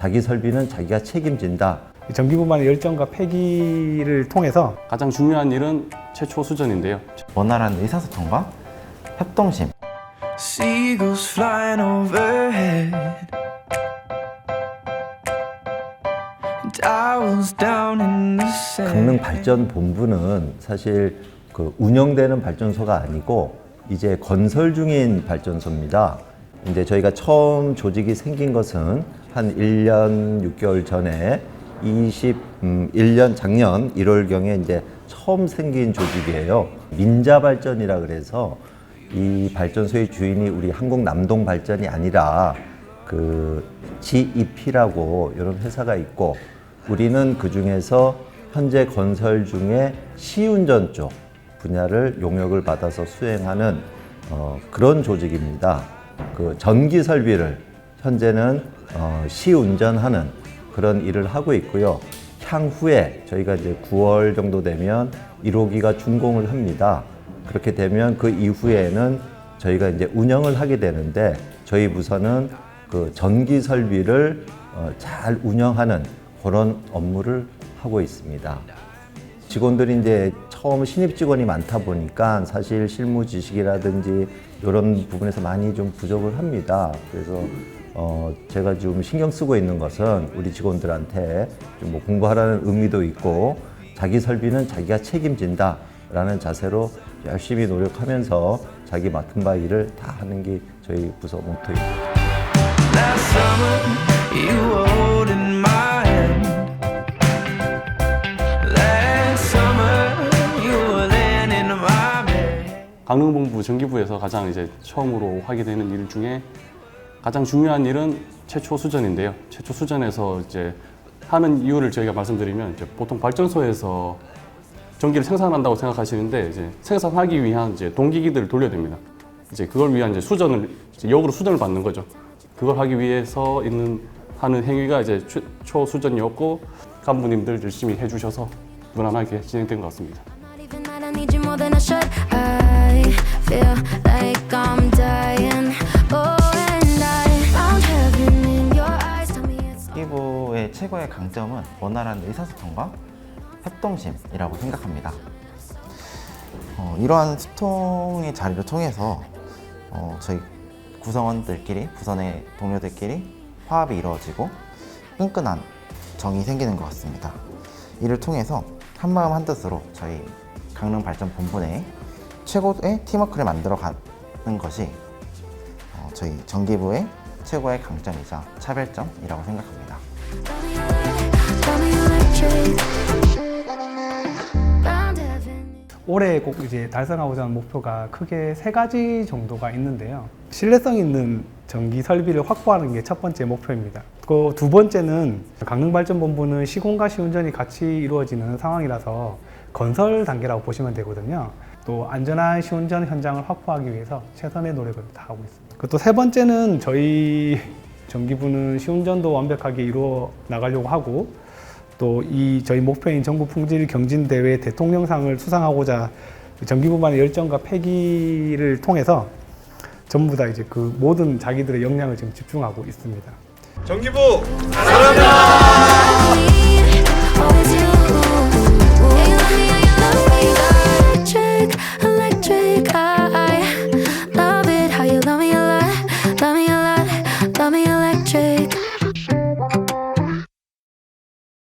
자기 설비는 자기가 책임진다. 전기부만의 열정과 폐기를 통해서 가장 중요한 일은 최초 수전인데요. 원활한 의사소통과 협동심 Seagulls flying overhead. And I was down in the sand. 강릉 발전 본부는 사실 그 운영되는 발전소가 아니고 이제 건설 중인 발전소입니다. 이제 저희가 처음 조직이 생긴 것은 한 1년 6개월 전에 21년 작년 1월경에 이제 처음 생긴 조직이에요. 민자 발전이라 그래서 이 발전소의 주인이 우리 한국 남동 발전이 아니라 그 GEP라고 이런 회사가 있고 우리는 그 중에서 현재 건설 중에 시운전 쪽 분야를 용역을 받아서 수행하는 어, 그런 조직입니다. 그 전기 설비를 현재는 어, 시운전하는 그런 일을 하고 있고요. 향후에 저희가 이제 9월 정도 되면 1호기가 준공을 합니다. 그렇게 되면 그 이후에는 저희가 이제 운영을 하게 되는데 저희 부서는 그 전기 설비를 어, 잘 운영하는 그런 업무를 하고 있습니다. 직원들이 이제 처음 신입 직원이 많다 보니까 사실 실무 지식이라든지 이런 부분에서 많이 좀 부족을 합니다. 그래서 어 제가 지금 신경 쓰고 있는 것은 우리 직원들한테 좀 뭐 공부하라는 의미도 있고 자기 설비는 자기가 책임진다라는 자세로 열심히 노력하면서 자기 맡은 바 일을 다 하는 게 저희 부서 모토입니다. 강릉본부 전기부에서 가장 이제 처음으로 하게 되는 일 중에 가장 중요한 일은 최초 수전인데요. 최초 수전에서 이제 하는 이유를 저희가 말씀드리면 이제 보통 발전소에서 전기를 생산한다고 생각하시는데 이제 생산하기 위한 이제 동기기들을 돌려야 됩니다. 이제 그걸 위한 이제 수전을 이제 역으로 수전을 받는 거죠. 그걸 하기 위해서 있는 하는 행위가 이제 최- 초 수전이었고 간부님들 열심히 해주셔서 무난하게 진행된 것 같습니다. More than I should. I feel like I'm dying. Oh, and I found heaven in your eyes. Tell me it's 기부의 최고의 강점은 원활한 의사소통과 협동심이라고 생각합니다. 어, 이러한 소통의 자리를 통해서 어, 저희 구성원들끼리, 부서 내 동료들끼리 화합이 이루어지고 끈끈한 정이 생기는 것 같습니다. 이를 통해서 한마음 한뜻으로 저희 강릉 발전 본부 내 최고의 팀워크를 만들어 가는 것이 어, 저희 정기부의 최고의 강점이자 차별점이라고 생각합니다. 올해 꼭 이제 달성하고자 하는 목표가 크게 세 가지 정도가 있는데요. 신뢰성 있는 전기 설비를 확보하는 게 첫 번째 목표입니다. 그 두 번째는 강릉발전본부는 시공과 시운전이 같이 이루어지는 상황이라서 건설 단계라고 보시면 되거든요. 또 안전한 시운전 현장을 확보하기 위해서 최선의 노력을 다하고 있습니다. 그 또 세 번째는 저희 전기부는 시운전도 완벽하게 이루어 나가려고 하고 또 이 저희 목표인 전국 풍질 경진 대회 대통령상을 수상하고자 전기부만의 열정과 패기를 통해서 전부 다 이제 그 모든 자기들의 역량을 지금 집중하고 있습니다. We